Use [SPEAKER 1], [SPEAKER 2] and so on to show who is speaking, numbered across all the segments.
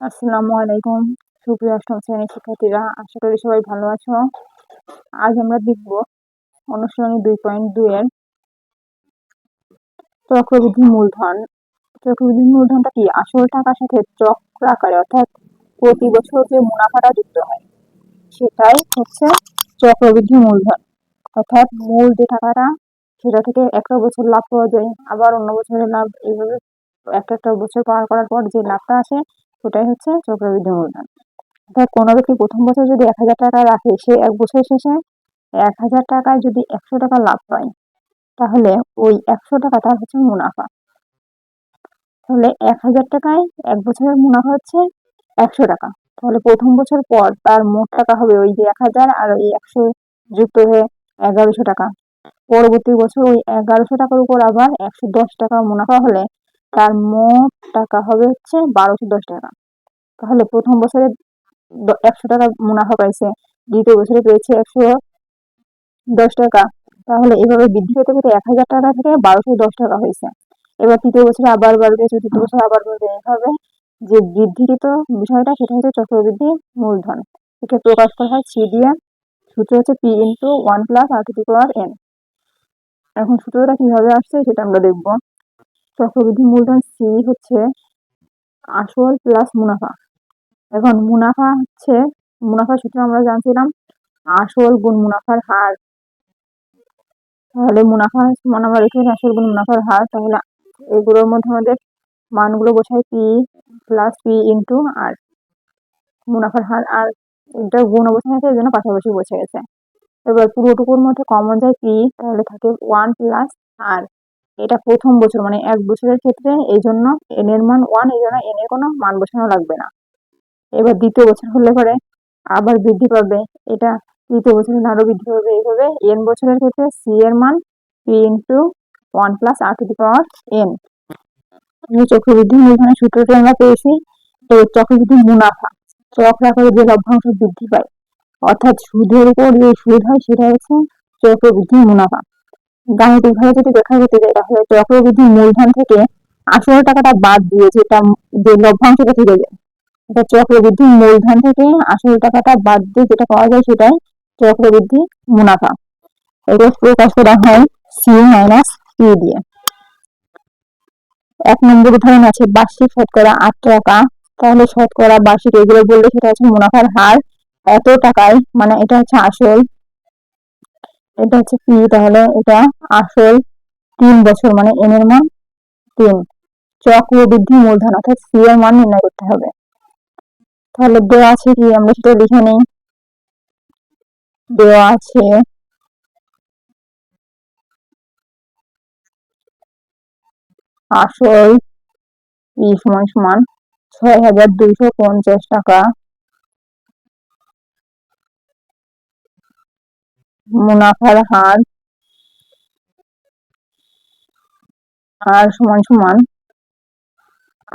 [SPEAKER 1] আসসালামু আলাইকুম। সুপ্রিয় অষ্টম শ্রেণির শিক্ষার্থীরা। আশা করি সবাই ভালো আছো। আজ আমরা দেখব অনুশীলনী দুই পয়েন্ট দুই এর চক্রবৃদ্ধি মূলধন। চক্রবৃদ্ধি মূলধনটা কি? আসল টাকার সাথে চক্র আকারে, অর্থাৎ প্রতি বছর যে মুনাফাটা যুক্ত হয়, সেটাই হচ্ছে চক্রবৃদ্ধি মূলধন। অর্থাৎ মূল যে টাকাটা, সেটা থেকে একটা বছর লাভ পাওয়া যায়, আবার অন্য বছরের লাভ এইভাবে একটা একটা বছর পার করার পর যে লাভটা আসে ওটাই হচ্ছে চক্রবৃদ্ধি মূলধন। অর্থাৎ কোনো ব্যক্তি প্রথম বছর যদি এক হাজার টাকা রাখে, সে এক বছর শেষে এক হাজার টাকায় যদি একশো টাকা লাভ পায় তাহলে ওই একশো টাকা তার হচ্ছে মুনাফা। তাহলে এক হাজার টাকায় এক বছরের মুনাফা হচ্ছে একশো টাকা। তাহলে প্রথম বছর পর তার মোট টাকা হবে ওই যে এক হাজার আর ওই একশো যুক্ত হয়ে এগারোশো টাকা। পরবর্তী বছর ওই এগারোশো টাকার উপর আবার একশো দশ টাকা মুনাফা হলে তার মোট টাকা হবে হচ্ছে বারোশো দশ টাকা। তাহলে প্রথম বছরে একশো টাকা মুনাফা পাইছে, দ্বিতীয় বছরে পেয়েছে একশো দশ টাকা। তাহলে এভাবে বৃদ্ধি পেতে পেতে এক হাজার টাকা থেকে বারোশো দশ টাকা হয়েছে। এবার তৃতীয় বছরে আবার বাড়বে, চতুর্থ বছর আবার বাড়বে। এভাবে যে বৃদ্ধিকৃত বিষয়টা, সেটা হচ্ছে চক্রবৃদ্ধি মূলধন। একে প্রকাশ করা হয় সি দিয়ে সূত্র হচ্ছে P into one plus R to power N এখন সূত্রটা কীভাবে আসছে, সেটা আমরা দেখব। চক্রবৃদ্ধি মূলধন সি হচ্ছে আসল প্লাস মুনাফা। এখন মুনাফা হচ্ছে, মুনাফা সূত্র আমরা জানছিলাম আসল গুণ মুনাফার হার। তাহলে মুনাফা মানে আমরা রেখে আসল গুণ মুনাফার হার, তাহলে এগুলোর মধ্যে আমাদের মানগুলো বোঝায় P plus P into R মুনাফার হার আর এটা গুণ অবস্থান আছে এই জন্য পাশাপাশি বসে গেছে। এবার পুরোটুকুর মধ্যে কমন যায় পি তাহলে থাকে ওয়ান প্লাস আর এটা প্রথম বছর মানে এক বছরের ক্ষেত্রে এই জন্য এন এর মান ওয়ান এই জন্য এন এর কোনো মান বসানো লাগবে না। এবার দ্বিতীয় বছর হলে পরে আবার বৃদ্ধি পাবে। এটা তৃতীয় বছরে আরও বৃদ্ধি পাবে এইভাবে। এন বছরের ক্ষেত্রে সি এর মান P into one plus R to the power N চক্রবৃদ্ধি মূলধনের সূত্রটি আমরা পেয়েছি। তো চক্রবৃদ্ধি মুনাফা। চক্র আকারে যে লভ্যাংশ বৃদ্ধি পায়। অর্থাৎ সুদের উপর যে সুদ হয়, সেটা হচ্ছে চক্রবৃদ্ধি মুনাফা। গাণিতিকভাবে যদি ব্যাখ্যা করতে যাই তাহলে চক্রবৃদ্ধি মূলধন থেকে আসল টাকাটা বাদ দিয়ে যেটা যে লভ্যাংশটা থেকে যায়, এটা চক্রবৃদ্ধি মূলধন থেকে আসল টাকাটা বাদ দিয়ে যেটা পাওয়া যায় সেটাই চক্রবৃদ্ধি মুনাফা। এটা প্রকাশ করা হয় সি মাইনাস পি দিয়ে। এক নম্বর উদাহরণ আছে, বার্ষিক শতকরা আট টাকা। তাহলে শতকরা বার্ষিক এগুলো বললে সেটা হচ্ছে মুনাফার হার। এত টাকায় মানে এটা হচ্ছে আসল এটা হচ্ছে পি তাহলে এটা আসল তিন বছর মানে এন এর মান তিন। চক্রবৃদ্ধি মূলধন, অর্থাৎ সি এর মান নির্ণয় করতে হবে। তাহলে দেওয়া আছে কি? আমরা সেটা লিখে নিই। দেওয়া আছে আসল ই সমান সমান ছয় হাজার দুইশো পঞ্চাশ টাকা। মুনাফার হার। আর সমান সমান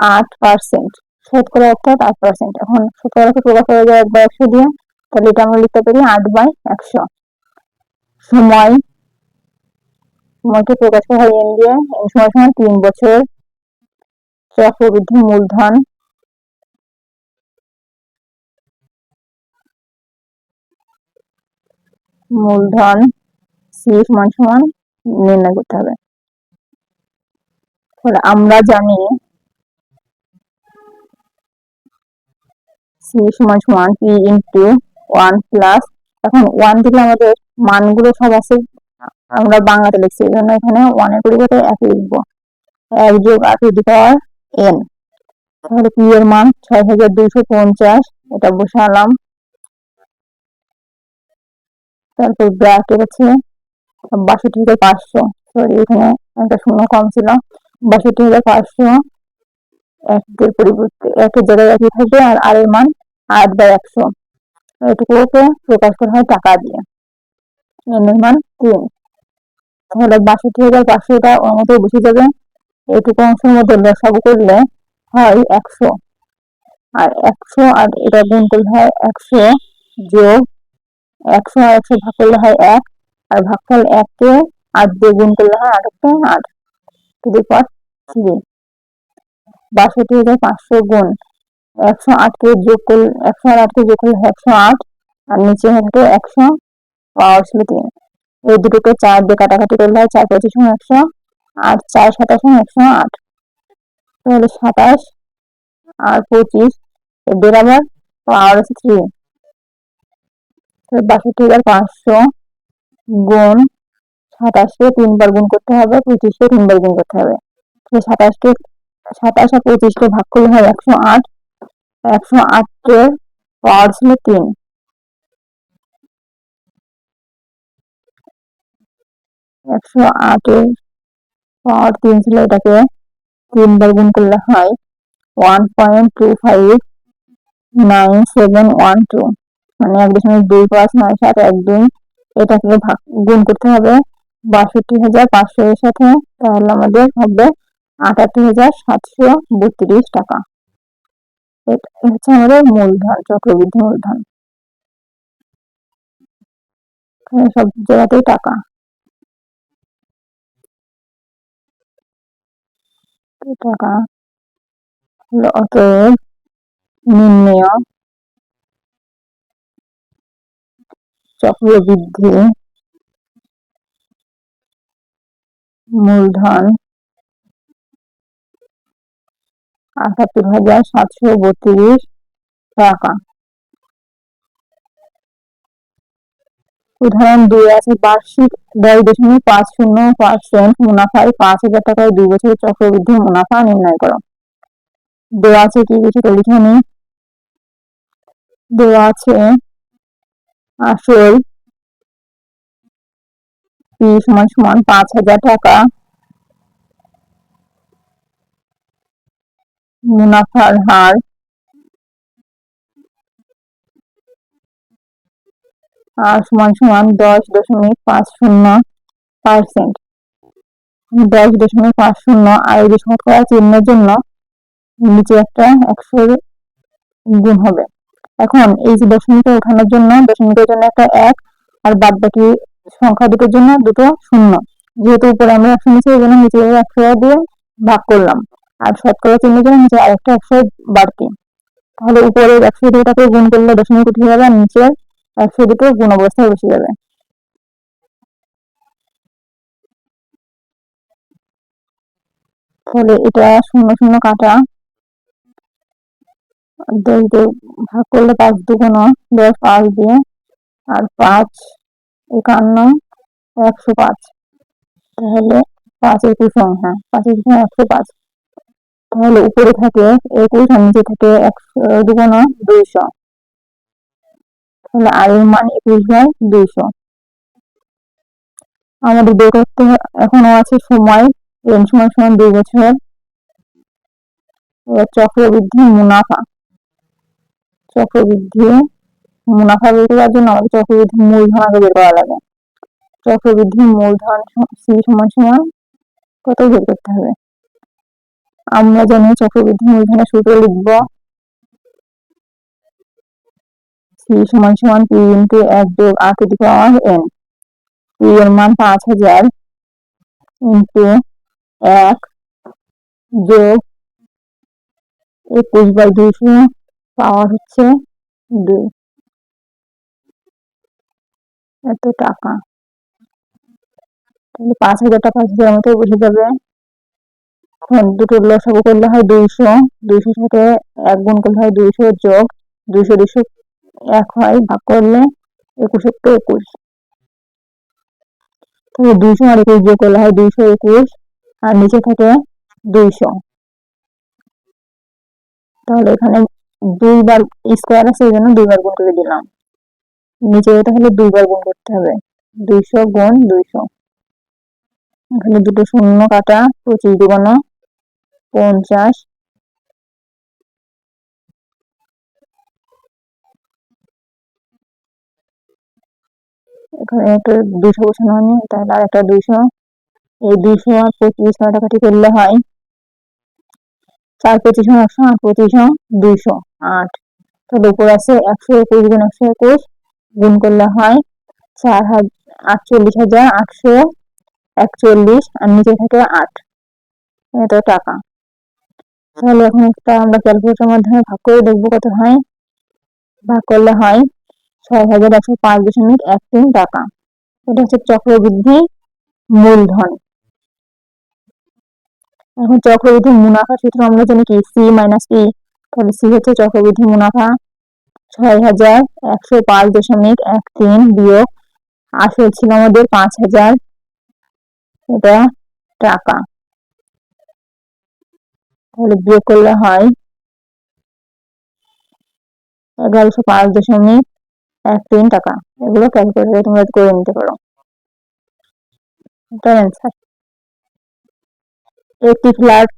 [SPEAKER 1] আট পার্সেন্ট শতকরা অর্থাৎ আট পার্সেন্ট এখন শতকরাকে প্রকাশ করা যায় এক বাই একশো দিয়ে। তাহলে এটা আমরা লিখতে পারি আট বাই একশো। সময়। সময়কে প্রকাশ করা হয় এন দিয়ে। সময় সময় তিন বছর। চক্রবৃদ্ধি মূলধন। মূলধন সি সমান সমান নির্ণয় করতে হবে। আমরা জানি সি সমান সমান পি ইন্টু ওয়ান প্লাস এখন ওয়ান দিলে আমাদের মানগুলো সব আছে, আমরা বাংলাতে লিখছি এই জন্য এখানে ওয়ানের পরিবর্তে এক লিখব। এক যোগ আট পাওয়ার এন তাহলে পি এর মান ছয় হাজার দুইশো পঞ্চাশ, এটা বসালাম। তারপর ব্র্যাকেট আছে বাষট্টি হাজার পাঁচশো। সরি এখানে একটা শূন্য কম ছিল। বাষট্টি হাজার পাঁচশো একের পরিবর্তে, একের জায়গায় একই থাকবে আর আর এর মান আট বা একশো। এটুকুকে প্রকাশ করা হয় টাকা দিয়ে। এন এর মান তিন। তাহলে বাষট্টি হাজার পাঁচশোটা ওর মতো বসে যাবে। এটুকু অংশের মধ্যে লসাগু করলে হয় একশো। আর একশো আর এটা গুণ করলে হয় একশো যোগ একশো আর একশো ভাগ করলে হয় এক, আর ভাগফল এককে আট দিয়ে গুণ করলে হয় আটকে আট। টু দি পাওয়ার থ্রি বাষট্টি হাজার পাঁচশো গুণ। একশো আটকে যোগ করলে, একশো আর আটকে যোগ করলে একশো আট, আর নিচে হবে একশো পাওয়ার ছিল তিন। এই দুটোকে চার দিয়ে কাটাকাটি করলে হয় চার পঁচিশ একশো, আর চার সাতাশ একশো আট। তাহলে সাতাশ আর পঁচিশ এদের আবার পাওয়ার আছে থ্রি বাষট্টি হাজার পাঁচশো গুণ সাতাশকে তিনবার গুণ করতে হবে, পঁচিশকে তিনবার গুণ করতে হবে। সাতাশকে, সাতাশ আর পঁচিশকে ভাগ করলে হয় একশো আট। একশো আটের পাওয়ার ছিল তিন। একশো আটের পাওয়ার তিন ছিল, এটাকে তিনবার গুণ করলে হয় one point two five nine seven one two. মানে এক দশমিক দুই পাঁচ নয় সাত এক দুই এটাকে ভাগ, গুণ করতে হবে। বাষট্টি হাজার পাঁচশো এর সাথে তাহলে আমাদের হবে আটাত্তর হাজার সাতশো বত্রিশ টাকা। এটা হচ্ছে আমাদের মূলধন, চক্রবৃদ্ধি মূলধন। সব জায়গাতেই টাকা। টাকা অতএব নির্ণয় চক্রবৃদ্ধি মূলধন আটাত্তর হাজার সাতশো বত্রিশ টাকা। উদাহরণ দুই আছে, বার্ষিক দশ দশমিক পাঁচ শূন্য পার্সেন্ট মুনাফায় পাঁচ হাজার টাকায় দুই বছরের চক্রবৃদ্ধি মুনাফা নির্ণয় করো। দেওয়া আছে কি কিছু লিখে দেওয়া আছে আসল পি সমান সমান পাঁচ হাজার টাকা। মুনাফার হার আর সমান সমান দশ দশমিক পাঁচ শূন্য পার্সেন্ট দশ দশমিক পাঁচ শূন্য আয়োজন শতকরা চিহ্নের জন্য নিচে একটা একশো গুণ হবে। এখন এই যে দশমিকটা ওঠানোর জন্য দশমিকের জন্য একটা এক, আর বাদ বাকি সংখ্যা দুটোর জন্য দুটো শূন্য। যেহেতু উপরে আমরা একশো নিচে এই জন্য নিচে একশো দিয়ে ভাগ করলাম। আর শতকরা চিহ্নের জন্য নিচে আরেকটা একশো বাড়তি। তাহলে উপরে একশো দুটাকে গুণ করলে দশমিক উঠে যাবে, আর নিচে একশো দুটো গুণ অবস্থায় বসে যাবে। তাহলে এটা শূন্য শূন্য কাটা। দশ ভাগ করলে পাঁচ দুগুণ দশ, পাঁচ দিয়ে, আর পাঁচ একান্ন, একশো পাঁচ। তাহলে পাঁচ একুশ হ্যাঁ পাঁচ একুশ একশো পাঁচ। তাহলে উপরে থাকে একুশ, আর নিচে থাকে একশো দুগুণ দুইশো। তাহলে আর মান একুশ বাই দুইশো। আমাদের বের করতে এখনও আছে সময়, এন সময় সমান দুই বছর। চক্রবৃদ্ধি মুনাফা। চক্রবৃদ্ধি, মুনাফা বের করার জন্য আমাদের চক্রবৃদ্ধি মূলধন আগে বের করা লাগে। চক্রবৃদ্ধি মূলধন সি সমান সমান কত বের করতে হবে? আমরা জানি চক্রবৃদ্ধি মূলধনের সূত্র লিখব সি সমান সমান পি ইন্টু এক যোগ R to the power N. P এর মান পাঁচ হাজার ইন্টু এক যোগ একুশ বাই দুইশো পাওয়ার হচ্ছে দুই। এত টাকা। তাহলে পাঁচ হাজারটা পাঁচ হাজারের মতো বুঝে যাবে। এখন দুটো লসাগু করলে হয় দুইশো, দুইশোর সাথে এক গুণ করলে হয় দুইশো যোগ দুইশো দুইশো এক হয়, ভাগ করলে একুশ একটু একুশ। তাহলে দুইশো আর একুশ যোগ করলে হয় দুইশো একুশ, আর নিচে থাকে দুইশো। তাহলে এখানে দুইবার স্কোয়ার আছে এই জন্য দুইবার গুণ করে দিলাম। নিচে তাহলে দুইবার গুণ করতে হবে। দুইশো গুণ দুইশো। এখানে দুটো শূন্য কাটা, পঁচিশ দুগুণ পঞ্চাশ। এখানে একটা দুশো বসানো হয়নি, তাহলে আর একটা দুইশো। এই দুইশো আর পঁচিশ কাটাকাটি করলে হয় চার, পঁচিশ একশো আট পঁচিশ দুইশো। আট। তাহলে উপর আছে একশো একুশ গুণ একশো একুশ গুণ করলে হয় চার হাজার আটচল্লিশ হাজার আটশো একচল্লিশ আর নিচে থাকে আট। এত টাকা। তাহলে এখন একটা আমরা ক্যালকুলেটার মাধ্যমে ভাগ করে দেখব কত হয়। ভাগ করলে হয় ছয় হাজার একশো পাঁচ দশমিক এক তিন টাকা। এটা হচ্ছে চক্রবৃদ্ধি মূলধন। এখন চক্রবৃদ্ধি মুনাফা সূত্র আমরা জানি কি? সি মাইনাস পি তাহলে সি হচ্ছে চক্রবৃদ্ধি মুনাফা ছয় হাজার একশো পাঁচ দশমিক এক তিন বিয়োগ আসল ছিল আমাদের পাঁচ হাজার এটা টাকা। তাহলে বিয়োগ করলে হয় এগারোশো পাঁচ দশমিক এক তিন টাকা। এগুলো ক্যালকুলেটারে তোমরা করে নিতে পারো। এটার অ্যান্সার একটি ফ্ল্যাট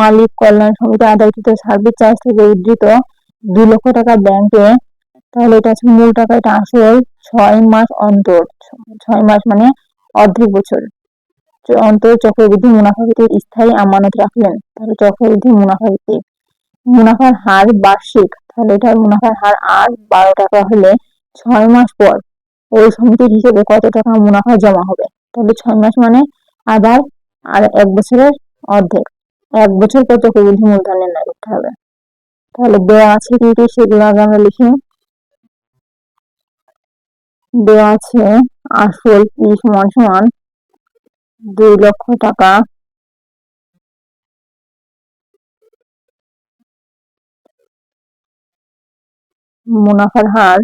[SPEAKER 1] মালিক কল্যাণ সমিতি আদায়কৃত সার্ভিস চার্জ থেকে উদ্ধৃত দুই লক্ষ টাকা ব্যাংকে। তাহলে এটা হচ্ছে মূল টাকা, এটা আসল ছয় মাস অন্তর। ছয় মাস মানে অর্ধেক বছর। অন্তর চক্রবৃদ্ধি মুনাফা ভিত্তিক স্থায়ী আমানত রাখলেন, তাহলে চক্রবৃদ্ধি মুনাফা ভিত্তিক মুনাফার হার বার্ষিক, তাহলে এটা মুনাফার হার আর বারো টাকা হলে ছয় মাস পর ওই সমিতির হিসেবে কত টাকা মুনাফা জমা হবে? তাহলে ছয় মাস মানে আবার আর এক বছরের অর্ধেক। এক বছর পর চক্রবৃদ্ধি মূলধন নির্ণয় করতে হবে? তাহলে দেওয়া আছে কি কি সেগুলো আগে আমরা লিখি দেওয়া আছে আসল পি সমান সমান দুই লক্ষ টাকা। মুনাফার হার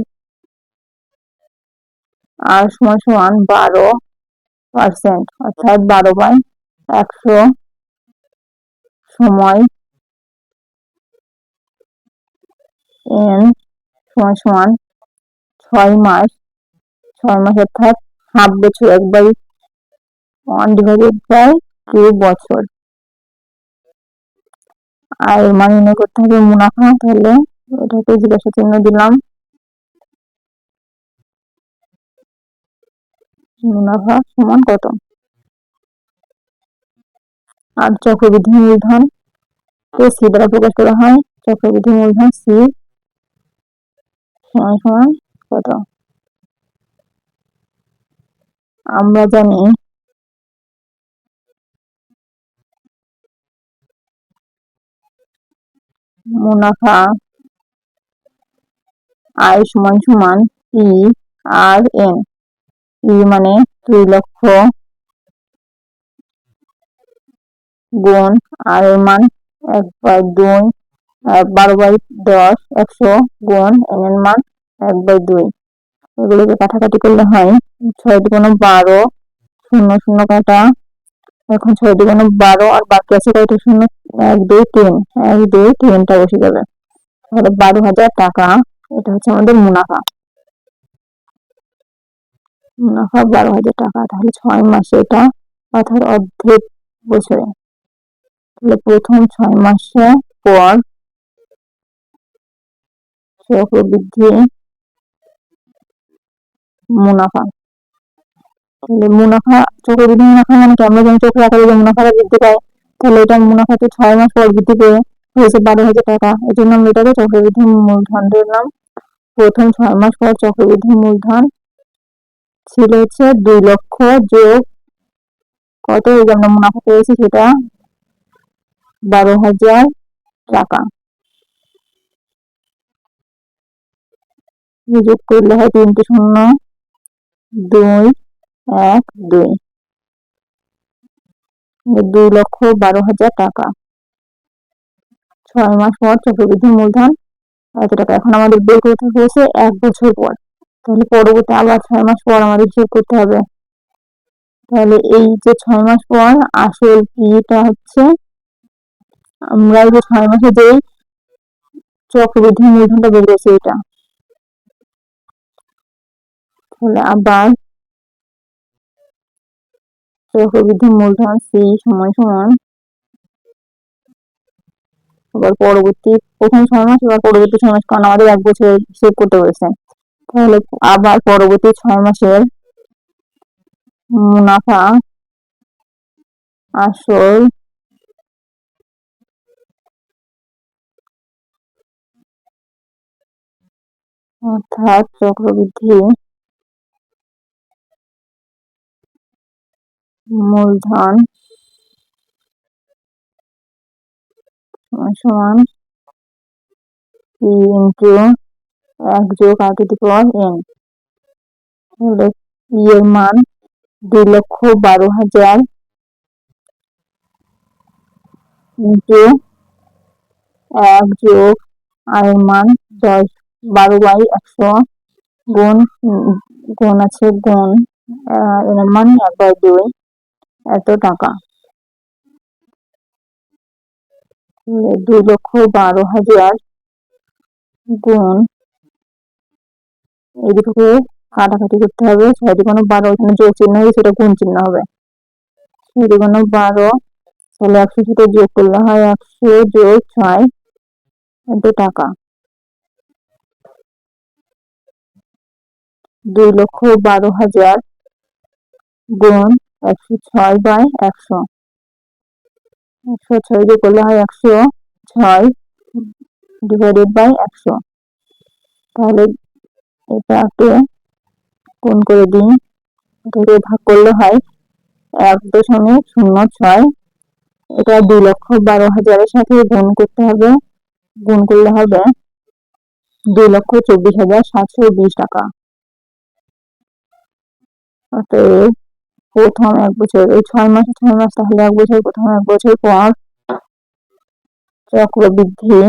[SPEAKER 1] আর সমান সমান বারো পার্সেন্ট অর্থাৎ বারো বাই একশো সময় এন সমান সমান ছয় মাস ছয় মাস অর্থাৎ হাফ বছর, এক by one divided by two বছর। আর মান নির্ণয় করতে হবে মুনাফা, তাহলে এটাকে জিজ্ঞাসা চিহ্ন দিলাম। মুনাফা সমান কত? আর চক্রবৃদ্ধি মূলধন, কে সি দ্বারা প্রকাশ করা হয়? চক্রবৃদ্ধি মূলধন সি। সমান সমান কত? আমরা জানি মুনাফা আয় সমান সমান পি আর এন। পি মানে দুই লক্ষ গুণ, আর এর মান এক বাই দুই বারো বাই দশ, একশো গুণ এন এর মান এক বাই দুই। এগুলোকে কাটাকাটি করলে হয় ছয় কোনো বারো, শূন্য শূন্য কাটা। এখন ছয় কোনো বারো আর বাকি আছে কয়টা? শূন্য, এক দুই তিন, এক দুই তিনটা বসে যাবে। তাহলে বারো হাজার টাকা, এটা হচ্ছে আমাদের মুনাফা। মুনাফা বারো হাজার টাকা, তাহলে ছয় মাসে এটা অর্ধেক বছরে। তাহলে প্রথম ছয় মাসে পর চক্রবৃদ্ধি মুনাফা। তাহলে মুনাফা চক্রবৃদ্ধি মুনাফা মানে আমরা যখন চক্র আকারে যে মুনাফাটা বৃদ্ধি পায়, তাহলে এটা মুনাফা তো ছয় মাস পর বৃদ্ধি পেয়ে হয়েছে বারো হাজার টাকা। এই জন্য আমরা এটাকে চক্রবৃদ্ধি মূলধন ধরলাম প্রথম ছয় মাস পর চক্রবৃদ্ধি মূলধন ছিল হচ্ছে দুই লক্ষ যোগ কত? এই যে আমরা মুনাফা পেয়েছি সেটা বারো হাজার টাকা। যোগ করলে হয় তিনটে শূন্য দুই এক দুই। দুই লক্ষ বারো হাজার টাকা। ছয় মাস পর চক্রবৃদ্ধি মূলধন এত টাকা। এখন আমাদের বের করতে হয়েছে এক বছর পর। তাহলে পরবর্তী আবার ছয় মাস পর আমাদের যোগ করতে হবে। তাহলে এই যে ছয় মাস পর আসল পিটা হচ্ছে আমরা যে ছয় মাসে যেই চক্রবৃদ্ধি মূলধনটা বের করছি এটা। তাহলে আবার চক্রবৃদ্ধি মূলধন সি সময় সমান, আবার পরবর্তী প্রথম ছয় মাস এবার পরবর্তী ছয় মাস, কারণ আমাদের এক বছর হিসেব করতে বলেছে তাহলে আবার পরবর্তী ছয় মাসের মুনাফা আসল অর্থাৎ চক্রবৃদ্ধি মূলধন। সমান পি ইন্টু এক যোগ আর টু এন। পি এর মান দুই লক্ষ বারো হাজার ইন্টু এক যোগ আর মান দশ বারো বাই একশো গুণ গুণ আছে গুণ এর মান এক বাই দুই, এত টাকা। দুই লক্ষ বারো হাজার গুণ। এদিকে কাটাকাটি করতে হবে। ছয়টি কোনো বারো এখানে যোগ চিহ্ন হবে সেটা গুণ চিহ্ন হবে। ছয়টি কোনো বারো, তাহলে একশো সাথে যোগ করলে হয় একশো যোগ ছয়, এত টাকা। দুই লক্ষ বারো হাজার গুণ একশো ছয় বাই একশো। একশো ছয় যোগ করলে হয় একশো ছয় ডিভাইডেড বাই একশো। তাহলে এটাকে গুণ করে দিই এটাকে ভাগ করলে হয় এক দশমিক শূন্য ছয়। এটা দুই লক্ষ বারো হাজারের সাথে গুণ করতে হবে। গুণ করলে হবে দুই লক্ষ চব্বিশ হাজার সাতশো বিশ টাকা। প্রথম এক বছর, এই ছয় মাসে, ছয় মাস তাহলে এক বছর, প্রথম এক বছর পর চক্রবৃদ্ধি,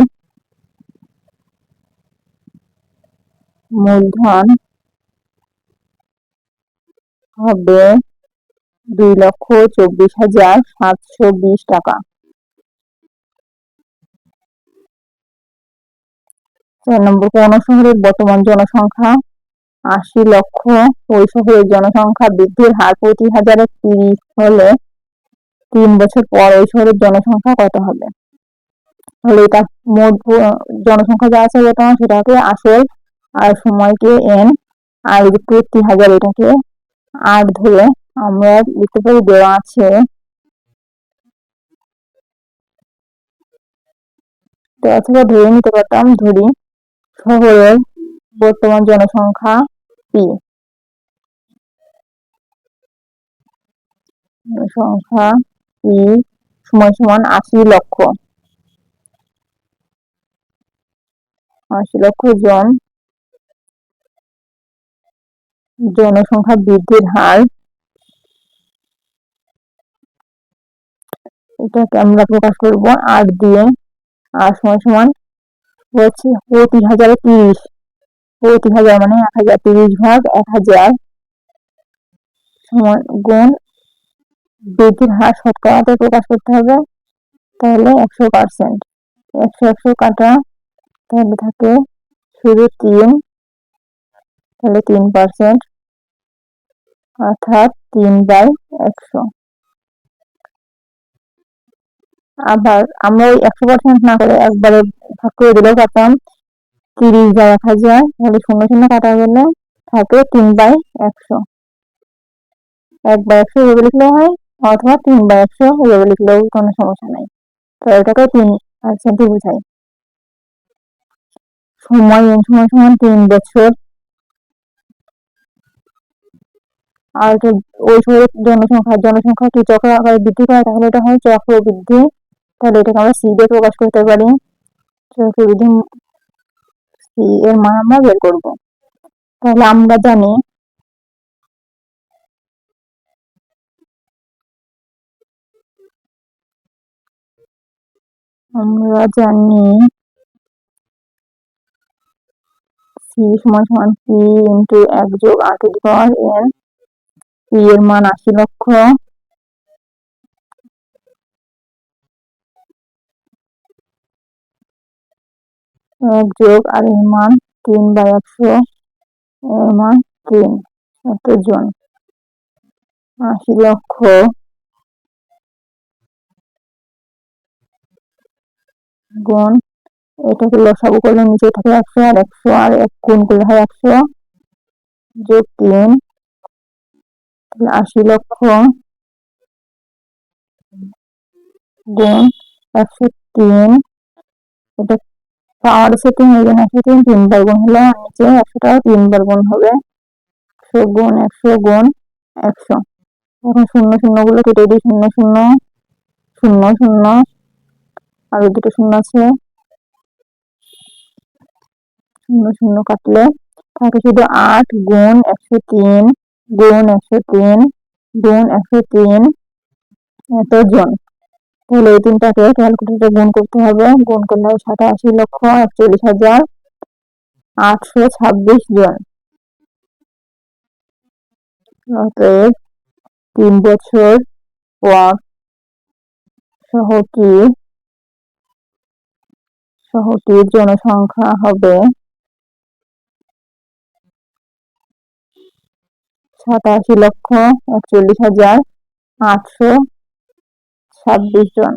[SPEAKER 1] মূলধন হবে দুই লক্ষ চব্বিশ হাজার সাতশো বিশ টাকা। চার নম্বর কোন শহরের বর্তমান জনসংখ্যা আশি লক্ষ ওই শহরের জনসংখ্যা বৃদ্ধির হার প্রতি হাজারে তিরিশ হলে তিন বছর পর ওই শহরের জনসংখ্যা কত হবে? তাহলে এটা মোট জনসংখ্যা যা আছে বর্তমান সেটাকে আসল আর সময়কে এন আর প্রতি হাজার এটাকে আট ধরে আমরা লিখতে পারি দেওয়া আছে অথবা ধরে নিতে পারতাম ধরি শহরের বর্তমান জনসংখ্যা সংখ্যা পি সমান সমান আশি লক্ষ। আশি লক্ষ জন। জনসংখ্যা বৃদ্ধির হার। এটাকে আমরা প্রকাশ করব আট দিয়ে। আর সমান সমান হচ্ছে প্রতি হাজারে তিরিশ। প্রতি হাজার মানে এক হাজার তিরিশ ভাগ এক হাজার সমান গুণ বৃদ্ধির হার শতকরাতে প্রকাশ করতে হবে, তাহলে একশো পার্সেন্ট একশো একশো কাটা, তাহলে থাকে শুধু তিন, তাহলে তিন পার্সেন্ট অর্থাৎ তিন বাই একশো। আবার আমরা একশো পার্সেন্ট না করে একবারে ভাগ করে দিলেও পারতাম তিরিশ এক হাজার তাহলে শূন্য শূন্য কাটা গেলে, থাকে তিন বাই একশো। এক বাই একশো এভাবে লিখলেও হয়, অথবা তিন বাই একশো এভাবে লিখলেও কোনো সমস্যা নাই। তো এটাকে তিন পার্সেন্টই বোঝায় সময় n সমান সমান তিন বছর। আর ওই শহরের জনসংখ্যা জনসংখ্যা কি চক্র আকারে বৃদ্ধি পায় তাহলে এটা হয় চক্র বৃদ্ধি। তাহলে এটাকে আমরা সি দিয়ে প্রকাশ করতে পারি। চক্রবৃদ্ধি সি এর মান আমরা বের করব। তাহলে আমরা জানি আমরা জানি সি সমান সমান পি ইন্টু এক যোগ R to the power N P এর মান আশি লক্ষ এক যোগ আর এর মান তিন বাই একশো, এর মান তিন জন আশি লক্ষ। গুণ, এটাকে লসাগু করলে নিচে থাকে একশো আর একশো, আর এক গুণ করলে হয় একশো। যোগ তিন, তাহলে আশি লক্ষ। গুণ, একশো তিন, এটা পাওয়ার আছে তিন একশো তিন তিনবার গুণ হলে আর নিচে একশোটা তিনবার গুণ হবে। একশো গুণ একশো গুণ, একশো। এখন শূন্য শূন্যগুলো কেটে দিই, শূন্য শূন্য শূন্য শূন্য। আর দুটো শূন্য আছে। শূন্য শূন্য কাটলে থাকে শুধু আট গুণ একশো তিন, গুণ একশো তিন, গুণ একশো তিন, এত জন। তাহলে এই তিনটাকে ক্যালকুলেটরে গুণ করতে হবে। গুণ করলে সাতাশি লক্ষ একচল্লিশ হাজার আটশো ছাব্বিশ জন। অতএব তিন বছর পর শহরটি শহরটির জনসংখ্যা হবে? সাতাশি লক্ষ একচল্লিশ হাজার আটশো ছাব্বিশ জন।